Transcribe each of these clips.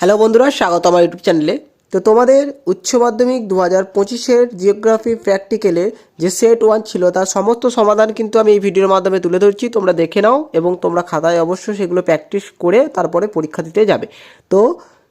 Hello বন্ধুরা, স্বাগত আমার ইউটিউব চ্যানেলে। তো তোমাদের উচ্চ মাধ্যমিক দু হাজার পঁচিশের জিওগ্রাফি প্র্যাকটিক্যালের যে সেট ওয়ান ছিল, তার সমস্ত সমাধান কিন্তু আমি এই ভিডিওর মাধ্যমে তুলে ধরছি। তোমরা দেখে নাও এবং তোমরা খাতায় অবশ্যই সেগুলো প্র্যাকটিস করে তারপরে পরীক্ষা দিতে যাবে। তো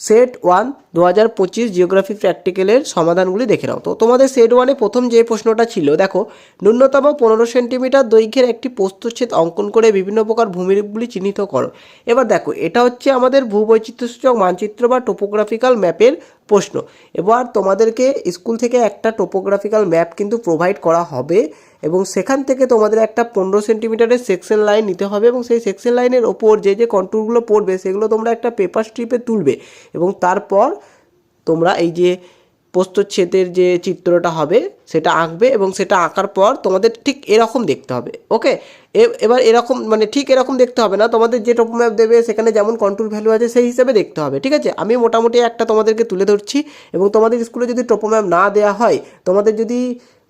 সেট ওয়ান দু হাজার পঁচিশ জিওগ্রাফি প্র্যাকটিক্যালের সমাধানগুলি দেখে নাও। তো তোমাদের সেট ওয়ানে প্রথম যে প্রশ্নটা ছিল, দেখো, ন্যূনতম পনেরো সেন্টিমিটার দৈর্ঘ্যের একটি প্রস্তচ্ছেদ অঙ্কন করে বিভিন্ন প্রকার ভূমিরূপগুলি চিহ্নিত করো। এবার দেখো, এটা হচ্ছে আমাদের ভূবৈচিত্র্যসূচক মানচিত্র বা টোপোগ্রাফিক্যাল ম্যাপের প্রশ্ন। এবার তোমাদেরকে স্কুল থেকে একটা টোপোগ্রাফিক্যাল ম্যাপ কিন্তু প্রোভাইড করা হবে এবং সেখান থেকে তোমাদের একটা পনেরো সেন্টিমিটারের সেকশন লাইন নিতে হবে এবং সেই সেকশন লাইনের ওপর যে যে কন্ট্রোলগুলো পড়বে সেগুলো তোমরা একটা পেপার স্ট্রিপে তুলবে এবং তারপর তোমরা এই যে প্রস্তচ্ছেদের যে চিত্রটা হবে, সেটা আঁকবে এবং সেটা আঁকার পর তোমাদের ঠিক এরকম দেখতে হবে ওকে এবার এরকম মানে ঠিক এরকম দেখতে হবে না, তোমাদের যে টপ ম্যাপ দেবে, সেখানে যেমন কন্ট্রোল ভ্যালু আছে, সেই হিসেবে দেখতে হবে, ঠিক আছে? আমি মোটামুটি একটা তোমাদেরকে তুলে ধরছি এবং তোমাদের স্কুলে যদি টপ ম্যাপ না দেওয়া হয়, তোমাদের যদি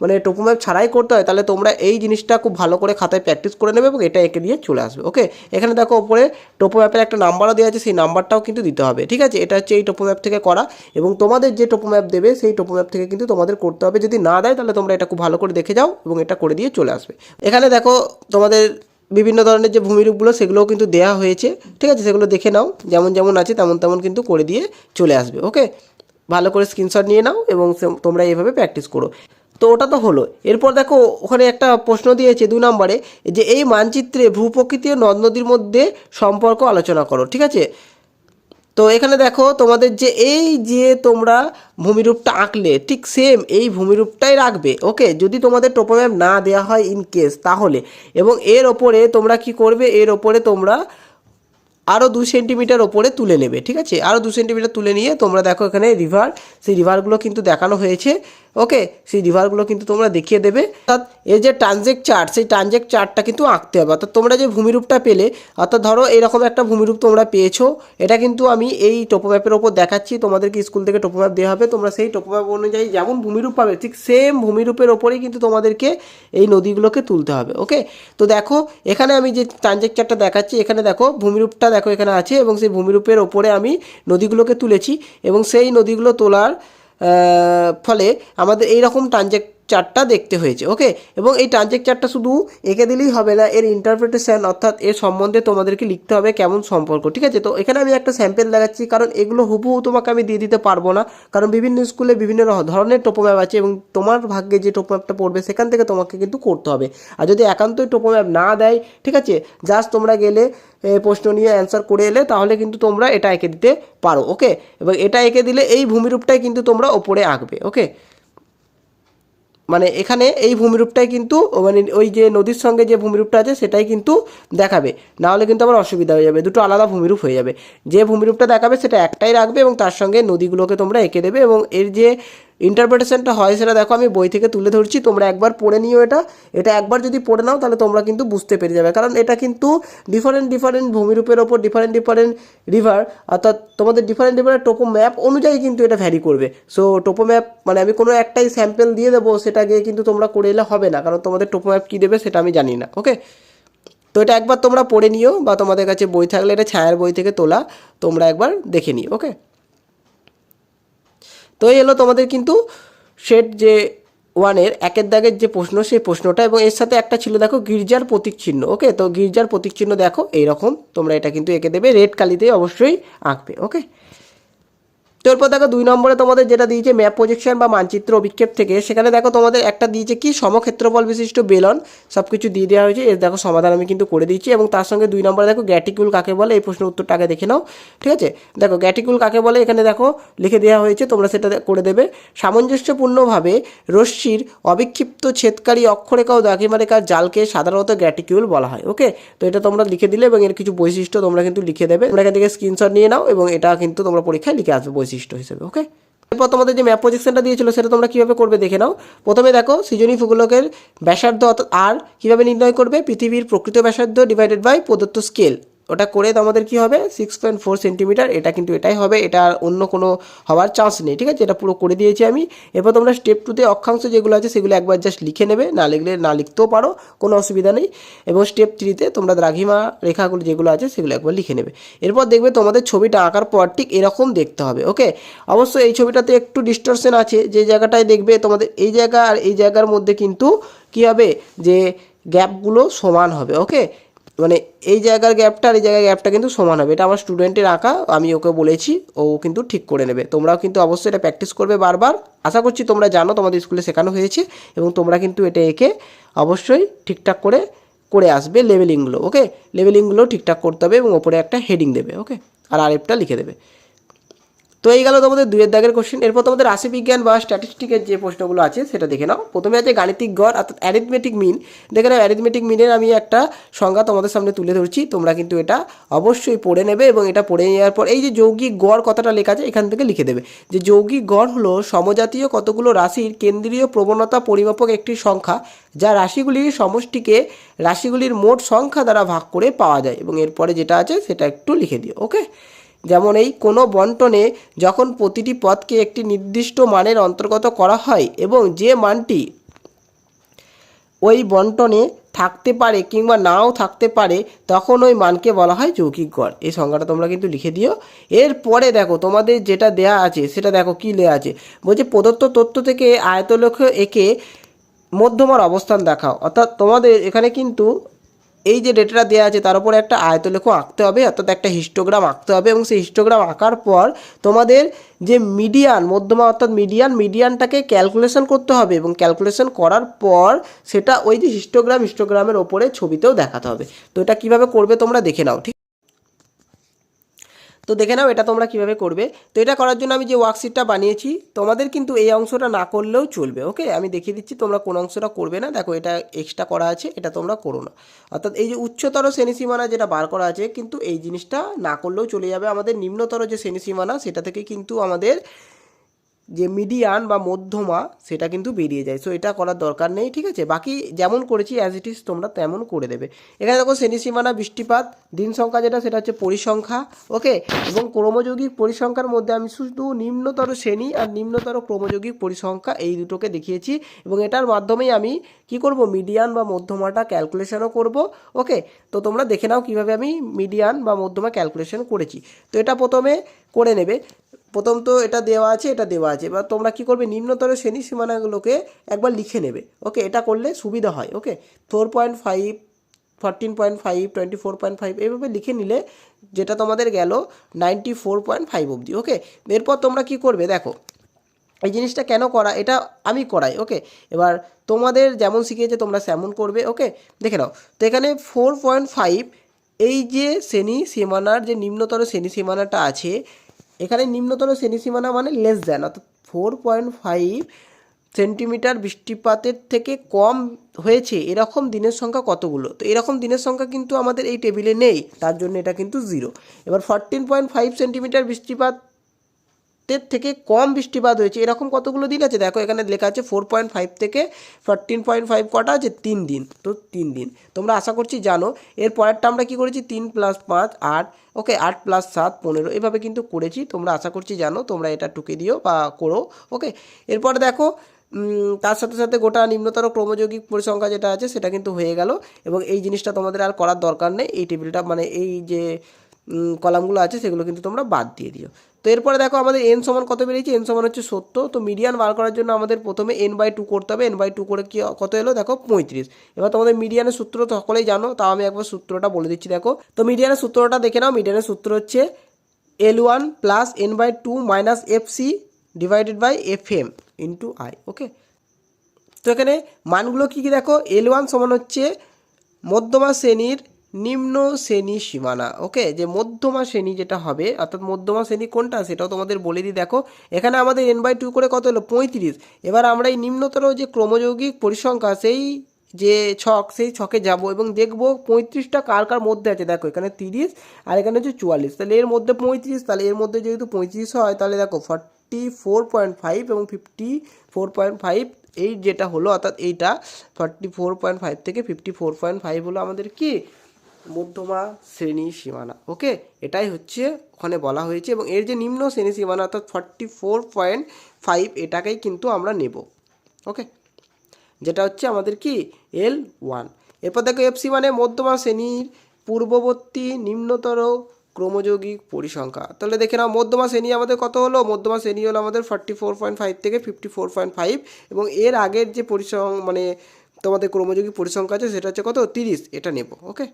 মানে টোপো ম্যাপ ছাড়াই করতে হয়, তাহলে তোমরা এই জিনিসটা খুব ভালো করে খাতায় প্র্যাকটিস করে নেবে এবং এটা এঁকে দিয়ে চলে আসবে ওকে এখানে দেখো ওপরে টোপো ম্যাপের একটা নাম্বারও দেওয়া আছে, সেই নাম্বারটাও কিন্তু দিতে হবে, ঠিক আছে? এটা হচ্ছে এই টোপো ম্যাপ থেকে করা এবং তোমাদের যে টোপো ম্যাপ দেবে, সেই টোপো ম্যাপ থেকে কিন্তু তোমাদের করতে হবে, যদি না দেয় তাহলে তোমরা এটা খুব ভালো করে দেখে যাও এবং এটা করে দিয়ে চলে আসবে। এখানে দেখো তোমাদের বিভিন্ন ধরনের যে ভূমিরূপগুলো, সেগুলোও কিন্তু দেওয়া হয়েছে, ঠিক আছে? সেগুলো দেখে নাও, যেমন যেমন আছে তেমন তেমন কিন্তু করে দিয়ে চলে আসবে ওকে ভালো করে স্ক্রিনশট নিয়ে নাও এবং তোমরা এইভাবে প্র্যাকটিস করো। তো ওটা তো হলো। এরপর দেখো, ওখানে একটা প্রশ্ন দিয়েছে দু নম্বরে যে এই মানচিত্রে ভূপ্রকৃতি ও নদ নদীর মধ্যে সম্পর্ক আলোচনা করো, ঠিক আছে? তো এখানে দেখো, তোমাদের যে এই যে তোমরা ভূমিরূপটা আঁকলে, ঠিক সেম এই ভূমিরূপটাই রাখবে ওকে যদি তোমাদের টোপোম্যাপ না দেওয়া হয় ইন কেস তাহলে। এবং এর ওপরে তোমরা কি করবে? এর ওপরে তোমরা আরও দু সেন্টিমিটার ওপরে তুলে নেবে, ঠিক আছে? আরও দু সেন্টিমিটার তুলে নিয়ে তোমরা দেখো এখানে রিভার সেই রিভারগুলো কিন্তু দেখানো হয়েছে ওকে সেই রিভারগুলো কিন্তু তোমরা দেখিয়ে দেবে। অর্থাৎ এর যে ট্রানজেক্ট চার্ট সেই ট্রানজেক্ট চার্টটা কিন্তু আঁকতে হবে। অর্থাৎ তোমরা যে ভূমিরূপটা পেলে, অর্থাৎ ধরো এরকম একটা ভূমিরূপ তোমরা পেয়েছ, এটা কিন্তু আমি এই টোপো ম্যাপের ওপর দেখাচ্ছি, তোমাদেরকে স্কুল থেকে টোপো ম্যাপ দেওয়া হবে। তোমরা সেই টোপো ম্যাপ অনুযায়ী যেমন ভূমিরূপ পাবে, ঠিক সেম ভূমিরূপের ওপরেই কিন্তু তোমাদেরকে এই নদীগুলোকে তুলতে হবে ওকে তো দেখো, এখানে আমি যে ট্রানজেকচারটা দেখাচ্ছি, এখানে দেখো ভূমিরূপটা দেখো এখানে আছে এবং সেই ভূমিরূপের ওপরে আমি নদীগুলোকে তুলেছি এবং সেই নদীগুলো তোলার ফলে আমাদের এই রকম ট্রানজেকচারটা দেখতে হয়েছে ওকে এবং এই ট্রানজেকচারটা শুধু এঁকে দিলেই হবে না, এর ইন্টারপ্রিটেশন অর্থাৎ এর সম্বন্ধে তোমাদেরকে লিখতে হবে কেমন সম্পর্ক, ঠিক আছে? তো এখানে আমি একটা স্যাম্পেল দেখাচ্ছি, কারণ এগুলো হুবহু তোমাকে আমি দিয়ে দিতে পারব না, কারণ বিভিন্ন স্কুলে বিভিন্ন ধরনের টোপো ম্যাপ আছে এবং তোমার ভাগ্যে যে টোপো ম্যাপটা পড়বে সেখান থেকে তোমাকে কিন্তু করতে হবে। আর যদি একান্তই টোপো ম্যাপ না দেয়, ঠিক আছে? জাস্ট তোমরা গেলে প্রশ্ন নিয়ে অ্যান্সার করে এলে তাহলে কিন্তু তোমরা এটা এঁকে দিতে পারো ওকে এবং এটা এঁকে দিলে এই ভূমিরূপটাই কিন্তু তোমরা ওপরে আঁকবে ওকে মানে এখানে এই ভূমিরূপটাই কিন্তু মানে ওই যে নদীর সঙ্গে যে ভূমিরূপটা আছে সেটাই কিন্তু দেখাবে। নাহলে কিন্তু আবার অসুবিধা হয়ে যাবে, দুটো আলাদা ভূমিরূপ হয়ে যাবে। যে ভূমিরূপটা দেখাবে সেটা একটাই রাখবে এবং তার সঙ্গে নদীগুলোকে তোমরা এঁকে দেবে এবং এর যে ইন্টারপ্রিটেশনটা হয় সেটা দেখো, আমি বই থেকে তুলে ধরছি, তোমরা একবার পড়ে নিও এটা। এটা একবার যদি পড়ে নাও, তাহলে তোমরা কিন্তু বুঝতে পেরে যাবে। কারণ এটা কিন্তু ডিফারেন্ট ডিফারেন্ট ভূমিরূপের ওপর ডিফারেন্ট ডিফারেন্ট রিভার অর্থাৎ তোমাদের ডিফারেন্ট ডিফারেন্ট টোপো ম্যাপ অনুযায়ী কিন্তু এটা ভ্যারি করবে। সো টোপো ম্যাপ মানে আমি কোনো একটাই স্যাম্পেল দিয়ে দেবো, সেটা গিয়ে কিন্তু তোমরা করে এলে হবে না, কারণ তোমাদের টোপো ম্যাপ কী দেবে সেটা আমি জানি না ওকে তো এটা একবার তোমরা পড়ে নিও, বা তোমাদের কাছে বই থাকলে এটা ছায়ার বই থেকে তোলা, তোমরা একবার দেখে নিও ওকে তো এই এলো তোমাদের কিন্তু সেট যে ওয়ানের একের দাগের যে প্রশ্ন, সেই প্রশ্নটা এবং এর সাথে একটা ছিল দেখো গির্জার প্রতীক চিহ্ন ওকে তো গির্জার প্রতীক চিহ্ন দেখো, এইরকম তোমরা এটা কিন্তু এঁকে দেবে রেড কালিতে অবশ্যই আঁকবে ওকে তো দেখো দুই নম্বরে তোমাদের যেটা দিয়েছে ম্যাপ প্রজেকশন বা মানচিত্র অভিক্ষেপ থেকে, সেখানে দেখো তোমাদের একটা দিয়েছে কি সমক্ষেত্রফল বিশিষ্ট বেলন সব কিছু দিয়ে দেওয়া হয়েছে। এর দেখো সমাধান আমি কিন্তু করে দিয়েছি এবং তার সঙ্গে দুই নম্বরে দেখো গ্যাটিকুল কাকে বলে, এই প্রশ্নের উত্তরটা আগে দেখে নাও, ঠিক আছে? দেখো গ্যাটিকুল কাকে বলে, এখানে দেখো লিখে দেওয়া হয়েছে, তোমরা সেটা করে দেবে। সামঞ্জস্যপূর্ণভাবে রশ্মির অবিক্ষিপ্ত ছেদকারী অক্ষরেখা ও দাগিমারেখার জালকে সাধারণত গ্যাটিকিউল বলা হয় ওকে তো এটা তোমরা লিখে দিলে এবং এর কিছু বৈশিষ্ট্য তোমরা কিন্তু লিখে দেবে। তোমরা এখান থেকে স্ক্রিনশট নিয়ে নাও এবং এটা কিন্তু তোমরা পরীক্ষায় লিখে আসবে বৈশিষ্ট্য। হিসেবে ওকে এরপর তোমাদের যে ম্যাপ প্রজেকশনটা দিয়েছিল, সেটা তোমরা কীভাবে করবে দেখে নাও। প্রথমে দেখো, সৃজনী ভূগোলকের ব্যাসার্ধ অর্থাৎ আর কীভাবে নির্ণয় করবে? পৃথিবীর প্রকৃত ব্যাসার্ধ ডিভাইডেড বাই প্রদত্ত স্কেল ওটা করে তো আমাদের কি হবে? সিক্স পয়েন্ট ফোর সেন্টিমিটার এটা কিন্তু এটাই হবে, এটা অন্য কোনো হওয়ার চান্স নেই, ঠিক আছে? এটা পুরো করে দিয়েছি আমি। এরপর তোমরা স্টেপ টুতে অক্ষাংশ যেগুলো আছে, সেগুলো একবার জাস্ট লিখে নেবে, না লিখলে না লিখতেও পারো, কোনো অসুবিধা নেই। এবং স্টেপ থ্রিতে তোমরা দ্রাঘিমা রেখাগুলো যেগুলো আছে, সেগুলো একবার লিখে নেবে। এরপর দেখবে তোমাদের ছবিটা আঁকার পর ঠিক এরকম দেখতে হবে ওকে অবশ্যই এই ছবিটাতে একটু ডিস্টরশন আছে, যে জায়গাটায় দেখবে তোমাদের এই জায়গা আর এই জায়গার মধ্যে কিন্তু কি হবে? যে গ্যাপগুলো সমান হবে ওকে মানে এই জায়গার গ্যাপটা আর এই জায়গার গ্যাপটা কিন্তু সমান হবে। এটা আমার স্টুডেন্টের আঁকা, আমি ওকে বলেছি, ও কিন্তু ঠিক করে নেবে। তোমরাও কিন্তু অবশ্যই এটা প্র্যাকটিস করবে বারবার। আশা করছি তোমরা জানো, তোমাদের স্কুলে শেখানো হয়েছে এবং তোমরা কিন্তু এটা এঁকে অবশ্যই ঠিকঠাক করে করে আসবে লেভেলিংগুলো ওকে লেভেলিংগুলো ঠিকঠাক করতে হবে এবং ওপরে একটা হেডিং দেবে ওকে আর আরেকটা লিখে দেবে। তো এই গেল তোমাদের দুয়ের দাগের কোশ্চেন এরপর তোমাদের রাশিবিজ্ঞান বা স্ট্যাটিস্টিকের যে প্রশ্নগুলো আছে, সেটা দেখে নাও। প্রথমে আছে গাণিতিক গড়, অর্থাৎ অ্যারিথমেটিক মিন দেখে নাও অ্যারিথমেটিক মিনের আমি একটা সংজ্ঞা তোমাদের সামনে তুলে ধরছি। তোমরা কিন্তু এটা অবশ্যই পড়ে নেবে এবং এটা পড়ে নেওয়ার পর এই যে যৌগিক গড় কথাটা লেখা আছে, এখান থেকে লিখে দেবে। যে যৌগিক গড় হলো সমজাতীয় কতগুলো রাশির কেন্দ্রীয় প্রবণতা পরিমাপক একটি সংখ্যা, যা রাশিগুলির সমষ্টিকে রাশিগুলির মোট সংখ্যা দ্বারা ভাগ করে পাওয়া যায়। এবং এরপরে যেটা আছে, সেটা একটু লিখে দিও ওকে যেমন এই কোনো বন্টনে যখন প্রতিটি পদকে একটি নির্দিষ্ট মানের অন্তর্গত করা হয় এবং যে মানটি ওই বন্টনে থাকতে পারে কিংবা নাও থাকতে পারে, তখন ওই মানকে বলা হয় যৌগিক গড়। এই সংজ্ঞাটা তোমরা কিন্তু লিখে দিও। এরপরে দেখো, তোমাদের যেটা দেয়া আছে, সেটা দেখো কী লেয়া আছে। বলছে, প্রদত্ত তথ্য থেকে আয়তলক্ষ একে মধ্যমার অবস্থান দেখাও। অর্থাৎ তোমাদের এখানে কিন্তু এই যে ডেটাটা দেওয়া আছে, তার উপরে একটা আয়তলেখ আঁকতে হবে, অর্থাৎ একটা হিস্টোগ্রাম আঁকতে হবে এবং সেই হিস্টোগ্রাম আঁকার পর তোমাদের যে মিডিয়ান মধ্যমা অর্থাৎ মিডিয়ান মিডিয়ানটাকে ক্যালকুলেশন করতে হবে এবং ক্যালকুলেশন করার পর সেটা ওই যে হিস্টোগ্রাম হিস্টোগ্রামের ওপরে ছবিতেও দেখাতে হবে। তো এটা কীভাবে করবে তোমরা দেখে নাও, ঠিক তো দেখে নাও এটা তোমরা কীভাবে করবে। তো এটা করার জন্য আমি যে ওয়ার্কশিটটা বানিয়েছি, তোমাদের কিন্তু এই অংশটা না করলেও চলবে, ওকে? আমি দেখিয়ে দিচ্ছি তোমরা কোন অংশটা করবে না। দেখো এটা এক্সট্রা করা আছে, এটা তোমরা করো না। অর্থাৎ এই যে উচ্চতর শ্রেণীসীমানা যেটা বার করা আছে, কিন্তু এই জিনিসটা না করলেও চলে যাবে। আমাদের নিম্নতর যে শ্রেণীসীমানা, সেটা থেকে কিন্তু আমাদের যে মিডিয়ান বা মধ্যমা, সেটা কিন্তু বেরিয়ে যায়। সো এটা করার দরকার নেই, ঠিক আছে? বাকি যেমন করেছি অ্যাজ ইট ইজ তোমরা তেমন করে দেবে। এখানে দেখো শ্রেণীসীমানা বৃষ্টিপাত, দিন সংখ্যা যেটা, সেটা হচ্ছে পরিসংখ্যা ওকে এবং ক্রমযৌগিক পরিসংখ্যার মধ্যে আমি শুধু নিম্নতর শ্রেণি আর নিম্নতর ক্রমযৌগিক পরিসংখ্যা এই দুটোকে দেখিয়েছি। এবং এটার মাধ্যমেই আমি কি করব? মিডিয়ান বা মধ্যমাটা ক্যালকুলেশনও করব ওকে তো তোমরা দেখে নাও কীভাবে আমি মিডিয়ান বা মধ্যমা ক্যালকুলেশন করেছি। তো এটা প্রথমে করে নেবে। প্রথম তো এটা দেওয়া আছে, এটা দেওয়া আছে। এবার তোমরা কি করবে? নিম্নতর শ্রেণি সীমানাগুলোকে একবার লিখে নেবে। ওকে, এটা করলে সুবিধা হয়। Okay four point five fourteen point five twenty four point five এইভাবে লিখে নিলে যেটা তোমাদের গেল নাইনটি ফোর পয়েন্ট ফাইভ অবধি। ওকে, এরপর তোমরা কি করবে? দেখো, এই জিনিসটা কেন করা? এটা আমি করাই। ওকে, এবার তোমাদের যেমন শিখিয়েছে তোমরা সেমন করবে। ওকে, দেখে নাও। তো এখানে ফোর পয়েন্ট ফাইভ এই যে শ্রেণি সীমানার, যে নিম্নতর শ্রেণি সীমানাটা আছে এখানে নিম্নতর শ্রেণীসীমানা মানে লেস দেন অর্থাৎ ফোর পয়েন্ট ফাইভ সেন্টিমিটার বৃষ্টিপাতের থেকে কম হয়েছে। এরকম দিনের সংখ্যা কতগুলো? তো এরকম দিনের সংখ্যা কিন্তু আমাদের এই টেবিলে নেই, তার জন্য এটা কিন্তু জিরো এবার ফরটিন পয়েন্ট ফাইভ সেন্টিমিটার বৃষ্টিপাত এর থেকে কম বৃষ্টিপাত হয়েছে। এরকম কতগুলো দিন আছে? দেখো, এখানে লেখা আছে ফোর পয়েন্ট ফাইভ থেকে ফোরটিন পয়েন্ট ফাইভ কটা আছে? তিন দিন। তো তিন দিন। তোমরা আশা করছি জানো। এর পরেরটা আমরা কী করেছি? তিন প্লাস পাঁচ, আট। ওকে, আট প্লাস সাত, পনেরো। এভাবে কিন্তু করেছি। তোমরা আশা করছি জানো। তোমরা এটা টুকে দিও বা করো। ওকে, এরপরে দেখো তার সাথে সাথে গোটা নিম্নতর ক্রমযৌগিক পরিসংখ্যা যেটা আছে, সেটা কিন্তু হয়ে গেল। এবং এই জিনিসটা তোমাদের আর করার দরকার নেই। এই টেবিলটা মানে এই যে কলামগুলো আছে, সেগুলো কিন্তু তোমরা বাদ দিয়ে দিও। তো এরপরে দেখো আমাদের এন সমান কত বেরিয়েছে? এন সমান হচ্ছে সত্তর। তো মিডিয়ান বার করার জন্য আমাদের প্রথমে এন বাই টু করতে হবে। এন বাই টু করে কি, কত এলো? দেখো পঁয়ত্রিশ। এবার তোমাদের মিডিয়ানের সূত্র সকলেই জানো, তাও আমি একবার সূত্রটা বলে দিচ্ছি, দেখো। তো মিডিয়ানের সূত্রটা দেখে নাও। মিডিয়ানের সূত্র হচ্ছে L one plus N by two minus F C divided by F M into I okay তো এখানে মানগুলো কী কী দেখো? এল ওয়ান সমান হচ্ছে মধ্যমা শ্রেণির নিম্ন শ্রেণি সীমানা ওকে যে মধ্যমা শ্রেণি যেটা হবে, অর্থাৎ মধ্যমা শ্রেণি কোনটা সেটাও তোমাদের বলে দিই, দেখো, এখানে আমাদের এন বাই টু করে কত হলো পঁয়ত্রিশ। এবার আমরা এই নিম্নতর যে ক্রমযৌগিক পরিসংখ্যা, সেই যে ছক, সেই ছকে যাব এবং দেখব পঁয়ত্রিশটা কার কার মধ্যে আছে। দেখো, এখানে তিরিশ আর এখানে হচ্ছে চুয়াল্লিশ। তাহলে এর মধ্যে পঁয়ত্রিশ, তাহলে এর মধ্যে যেহেতু পঁয়ত্রিশ হয়, তাহলে দেখো ফর্টি ফোর পয়েন্ট ফাইভ এবং ফিফটি ফোর পয়েন্ট ফাইভ এই যেটা হলো, অর্থাৎ এইটা ফর্টি ফোর পয়েন্ট ফাইভ থেকে ফিফটি ফোর পয়েন্ট ফাইভ হলো আমাদের কি? মধ্যমা শ্রেণি সীমানা ওকে এটাই হচ্ছে ওখানে বলা হয়েছে এবং এর যে নিম্ন শ্রেণি সীমানা অর্থাৎ ফর্টি ফোর পয়েন্ট ফাইভ এটাকেই কিন্তু আমরা নেব ওকে যেটা হচ্ছে আমাদের কি? এল ওয়ান এরপর দেখো এফসি মানে মধ্যমা শ্রেণির পূর্ববর্তী নিম্নতর ক্রমযৌগিক পরিসংখ্যা। তাহলে দেখে নাও, মধ্যমা শ্রেণি আমাদের কত হলো? মধ্যমা শ্রেণি হলো আমাদের ফর্টি ফোর পয়েন্ট ফাইভ থেকে ফিফটি ফোর পয়েন্ট ফাইভ এবং এর আগের যে পরিসং মানে তোমাদের ক্রমযৌগিক পরিসংখ্যা আছে, সেটা হচ্ছে কত? তিরিশ, এটা নেব ওকে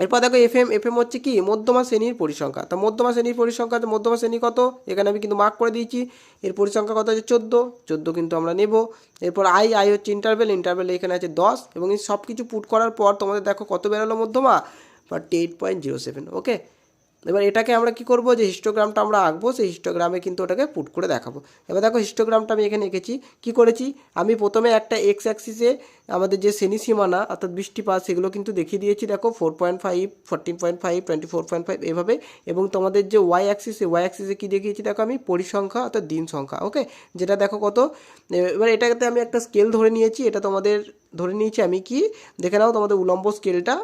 এরপর দেখো এফ এম এফ এম হচ্ছে কি? মধ্যমা শ্রেণির পরিসংখ্যা। তো মধ্যমা শ্রেণির পরিসংখ্যা মধ্যমা শ্রেণি কত? এখানে আমি কিন্তু মার্ক করে দিয়েছি। এর পরিসংখ্যা কত হচ্ছে চোদ্দ। চোদ্দ কিন্তু আমরা নেব। এরপর আই আই হচ্ছে ইন্টারভেল ইন্টারভেল এখানে আছে দশ। এবং এই সব কিছু পুট করার পর তোমাদের দেখো কত বেরোলো মধ্যমা? Forty eight point zero seven okay এবার এটাকে আমরা কি করব? যে হিস্টোগ্রামটা আমরা আঁকবো, সেই হিস্টোগ্রামে কিন্তু ওটাকে পুট করে দেখাবো। এবার দেখো হিস্টোগ্রামটা আমি এখানে এঁকেছি। কি করেছি? আমি প্রথমে একটা এক্স অ্যাক্সিসে আমাদের যে শ্রেণি সীমানা অর্থাৎ বৃষ্টিপাত, সেগুলো কিন্তু দেখিয়ে দিয়েছি। দেখো four point five fourteen point five twenty four point five এভাবে। এবং তোমাদের যে ওয়াই অ্যাক্সিসে ওয়াই অ্যাক্সিসে কী দেখিয়েছি? দেখো আমি পরিসংখ্যা, অর্থাৎ দিন সংখ্যা ওকে যেটা দেখো কত? এবার এটাতে আমি একটা স্কেল ধরে নিয়েছি। এটা তোমাদের ধরে নিয়েছি আমি কি? দেখে নাও তোমাদের উলম্ব স্কেলটা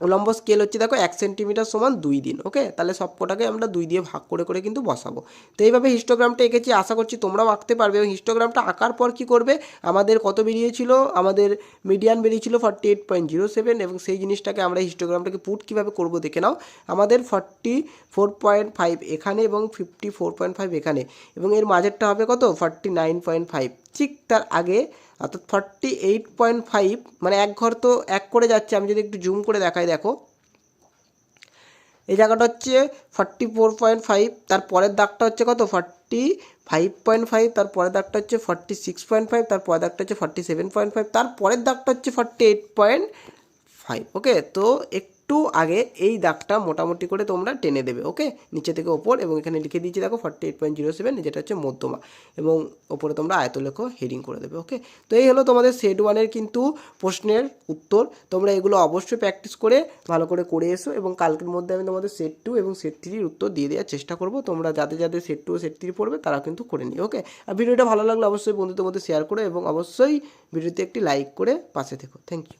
উলম্ব স্কেল হচ্ছে, দেখো এক সেন্টিমিটার সমান দুই দিন ওকে তাহলে সবকটাকে আমরা দুই দিয়ে ভাগ করে করে কিন্তু বসাবো। তো এইভাবে হিস্টোগ্রামটা এঁকেছি, আশা করছি তোমরাও আঁকতে পারবে। এবং হিস্টোগ্রামটা আঁকার পর কি করবে? আমাদের কত বেরিয়েছিল? আমাদের মিডিয়ান বেরিয়েছিল forty eight point zero seven এবং সেই জিনিসটাকে আমরা হিস্টোগ্রামটাকে পুট কীভাবে করব দেখে নাও। আমাদের ফর্টি ফোর পয়েন্ট ফাইভ এখানে এবং ফিফটি ফোর পয়েন্ট ফাইভ এখানে। এবং এর মাঝেরটা হবে কত? ফর্টি নাইন পয়েন্ট ফাইভ ঠিক তার আগে অর্থাৎ ফর্টি এইট পয়েন্ট ফাইভ মানে এক ঘর তো এক করে যাচ্ছে, আমি যদি একটু জুম করে দেখাই, দেখো। এই জায়গাটা হচ্ছে ফর্টি ফোর পয়েন্ট ফাইভ তার পরের দাগটা হচ্ছে কত? ফর্টি ফাইভ পয়েন্ট ফাইভ তার পরের দাগটা হচ্ছে ফর্টি সিক্স পয়েন্ট ফাইভ তার পরের দাগটা হচ্ছে ফর্টি সেভেন পয়েন্ট ফাইভ তার পরের দাগটা হচ্ছে forty eight point five okay তো একটু আগে এই দাগটা মোটামুটি করে তোমরা টেনে দেবে, ওকে? নিচে থেকে ওপর এবং এখানে লিখে দিয়েছি, দেখো forty eight point zero seven যেটা হচ্ছে মধ্যমা এবং ওপরে তোমরা আয়তলেখ হেডিং করে দেবে, ওকে? তো এই হলো তোমাদের সেট ওয়ানের কিন্তু প্রশ্নের উত্তর। তোমরা এগুলো অবশ্যই প্র্যাকটিস করে ভালো করে করে এসো এবং কালকের মধ্যে আমি তোমাদের সেট টু এবং সেট থ্রির উত্তর দিয়ে দেওয়ার চেষ্টা করব। তোমরা যাদের যাদের সেট টু সেট থ্রি পড়বে তারা কিন্তু করে নিও, ওকে? আর ভিডিওটা ভালো লাগলে অবশ্যই বন্ধুদের মধ্যে শেয়ার করো এবং অবশ্যই ভিডিওতে একটি লাইক করে পাশে থেকো। Thank you